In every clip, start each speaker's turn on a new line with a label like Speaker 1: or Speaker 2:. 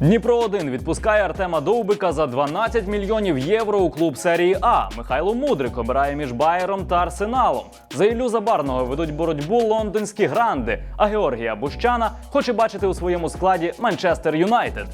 Speaker 1: Дніпро 1 відпускає Артема Довбика за 12 мільйонів євро у клуб серії А. Михайло Мудрик обирає між Байером та Арсеналом. За Іллю Забарного ведуть боротьбу лондонські гранди. А Георгія Бущана хоче бачити у своєму складі Манчестер Юнайтед.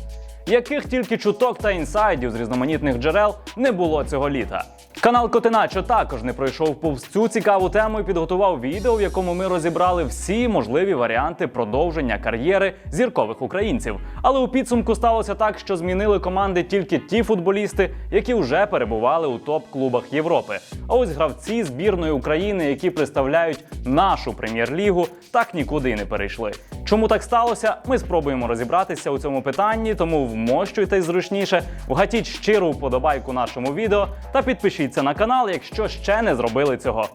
Speaker 1: Яких тільки чуток та інсайдів з різноманітних джерел не було цього літа. Канал Котиначо також не пройшов повз цю цікаву тему і підготував відео, в якому ми розібрали всі можливі варіанти продовження кар'єри зіркових українців. Але у підсумку сталося так, що змінили команди тільки ті футболісти, які вже перебували у топ-клубах Європи. А ось гравці збірної України, які представляють нашу прем'єр-лігу, так нікуди не перейшли. Чому так сталося? Ми спробуємо розібратися у цьому питанні, тому вмощуйтесь зручніше, вгатіть щиру вподобайку нашому відео та підпишіться на канал, якщо ще не зробили цього.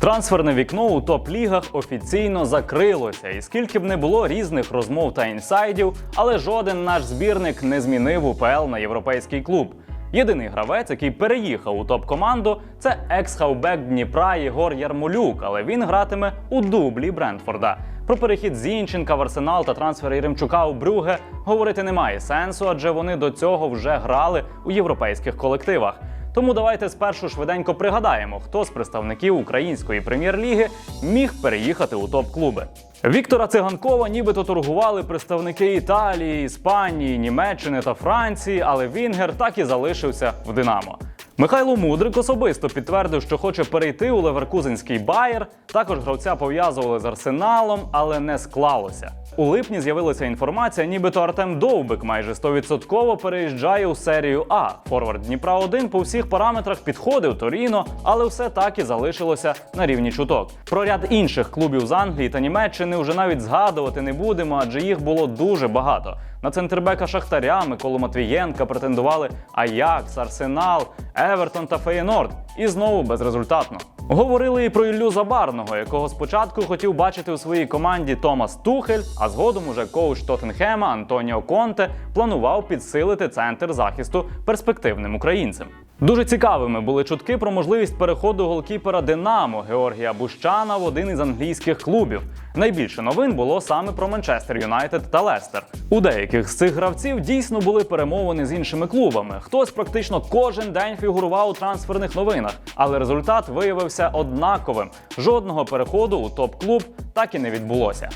Speaker 1: Трансферне вікно у топ-лігах офіційно закрилося, і скільки б не було різних розмов та інсайдів, але жоден наш збірник не змінив УПЛ на європейський клуб. Єдиний гравець, який переїхав у топ-команду, це екс-хавбек Дніпра Єгор Ярмолюк, але він гратиме у дублі Брентфорда. Про перехід Зінченка в Арсенал та трансфер Єремчука у Брюге говорити немає сенсу, адже вони до цього вже грали у європейських колективах. Тому давайте спершу швиденько пригадаємо, хто з представників української прем'єр-ліги міг переїхати у топ-клуби. Віктора Циганкова нібито торгували представники Італії, Іспанії, Німеччини та Франції, але Вінгер так і залишився в Динамо. Михайло Мудрик особисто підтвердив, що хоче перейти у Леверкузенський Байер. Також гравця пов'язували з Арсеналом, але не склалося. У липні з'явилася інформація, нібито Артем Довбик майже 100% переїжджає у серію А. Форвард Дніпра 1 по всіх параметрах підходив Торіно, але все так і залишилося на рівні чуток. Про ряд інших клубів з Англії та Німеччини вже навіть згадувати не будемо, адже їх було дуже багато. На центрбека Шахтаря Миколу Матвієнка претендували Аякс, Арсенал, Евертон та Феєнорд. І знову безрезультатно. Говорили і про Іллю Забарного, якого спочатку хотів бачити у своїй команді Томас Тухель, а згодом уже коуч Тоттенхема Антоніо Конте планував підсилити центр захисту перспективним українцем. Дуже цікавими були чутки про можливість переходу голкіпера Динамо Георгія Бущана в один із англійських клубів. Найбільше новин було саме про Манчестер Юнайтед та Лестер. У деяких з цих гравців дійсно були перемовини з іншими клубами. Хтось практично кожен день фігурував у трансферних новинах, але результат виявився однаковим. Жодного переходу у топ-клуб так і не відбулося.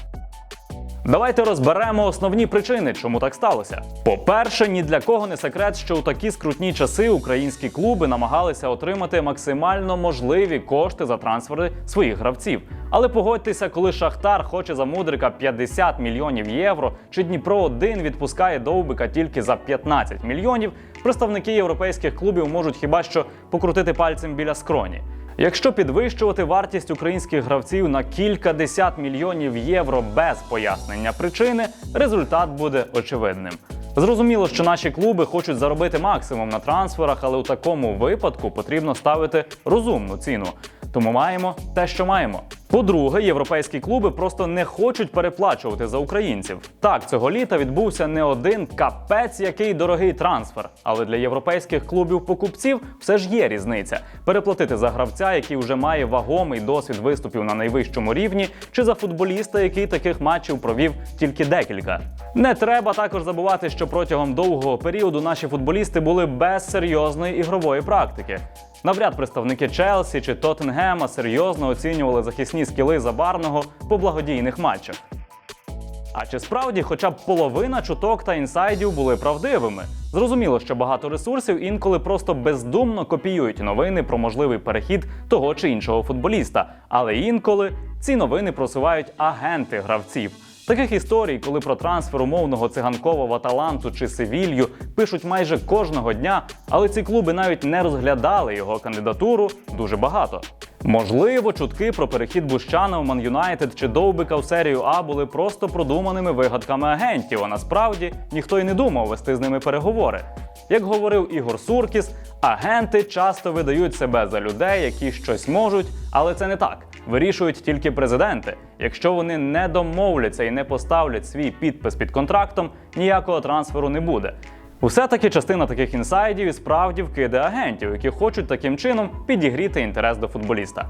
Speaker 1: Давайте розберемо основні причини, чому так сталося. По-перше, ні для кого не секрет, що у такі скрутні часи українські клуби намагалися отримати максимально можливі кошти за трансфери своїх гравців. Але погодьтеся, коли Шахтар хоче за мудрика 50 мільйонів євро, чи Дніпро 1 відпускає довбика тільки за 15 мільйонів, представники європейських клубів можуть хіба що покрутити пальцем біля скроні. Якщо підвищувати вартість українських гравців на кількадесят мільйонів євро без пояснення причини, результат буде очевидним. Зрозуміло, що наші клуби хочуть заробити максимум на трансферах, але у такому випадку потрібно ставити розумну ціну. Тому маємо те, що маємо. По-друге, європейські клуби просто не хочуть переплачувати за українців. Так, цього літа відбувся не один капець, який дорогий трансфер. Але для європейських клубів-покупців все ж є різниця: переплатити за гравця, який вже має вагомий досвід виступів на найвищому рівні, чи за футболіста, який таких матчів провів тільки декілька. Не треба також забувати, що протягом довгого періоду наші футболісти були без серйозної ігрової практики. Навряд представники Челсі чи Тоттенгема серйозно оцінювали захисні скіли забарного по благодійних матчах. А чи справді хоча б половина чуток та інсайдів були правдивими? Зрозуміло, що багато ресурсів інколи просто бездумно копіюють новини про можливий перехід того чи іншого футболіста, але інколи ці новини просувають агенти гравців. Таких історій, коли про трансфер умовного циганкова в Аталанту чи Севілью пишуть майже кожного дня, але ці клуби навіть не розглядали його кандидатуру дуже багато. Можливо, чутки про перехід Бущана в Ман Юнайтед чи Довбика в серію А були просто продуманими вигадками агентів, а насправді ніхто й не думав вести з ними переговори. Як говорив Ігор Суркіс, агенти часто видають себе за людей, які щось можуть, але це не так. Вирішують тільки президенти. Якщо вони не домовляться і не поставлять свій підпис під контрактом, ніякого трансферу не буде. Усе-таки частина таких інсайдів і справді вкиди агентів, які хочуть таким чином підігріти інтерес до футболіста.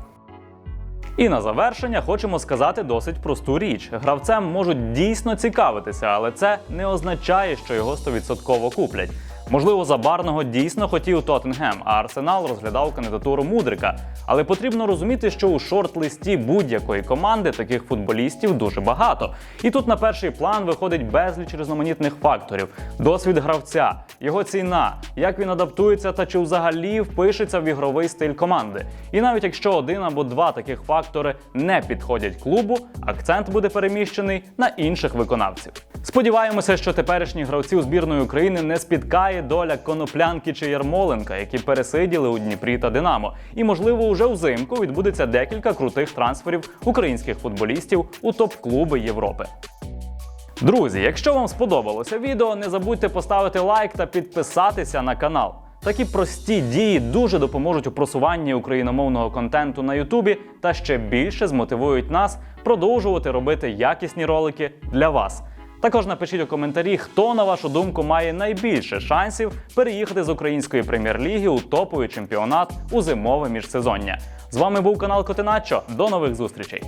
Speaker 1: І на завершення хочемо сказати досить просту річ: гравцем можуть дійсно цікавитися, але це не означає, що його 100% куплять. Можливо, Забарного дійсно хотів Тоттенгем, а Арсенал розглядав кандидатуру Мудрика. Але потрібно розуміти, що у шорт-листі будь-якої команди таких футболістів дуже багато. І тут на перший план виходить безліч різноманітних факторів: досвід гравця, його ціна, як він адаптується та чи взагалі впишеться в ігровий стиль команди. І навіть якщо один або два таких фактори не підходять клубу, акцент буде переміщений на інших виконавців. Сподіваємося, що теперішні гравці у збірної України не спіткає доля коноплянки чи Ярмоленка, які пересиділи у Дніпрі та Динамо. І можливо, уже взимку відбудеться декілька крутих трансферів українських футболістів у топ-клуби Європи. Друзі, якщо вам сподобалося відео, не забудьте поставити лайк та підписатися на канал. Такі прості дії дуже допоможуть у просуванні україномовного контенту на Ютубі та ще більше змотивують нас продовжувати робити якісні ролики для вас. Також напишіть у коментарі, хто, на вашу думку, має найбільше шансів переїхати з української прем'єр-ліги у топовий чемпіонат у зимове міжсезоння. З вами був канал Котиначо. До нових зустрічей!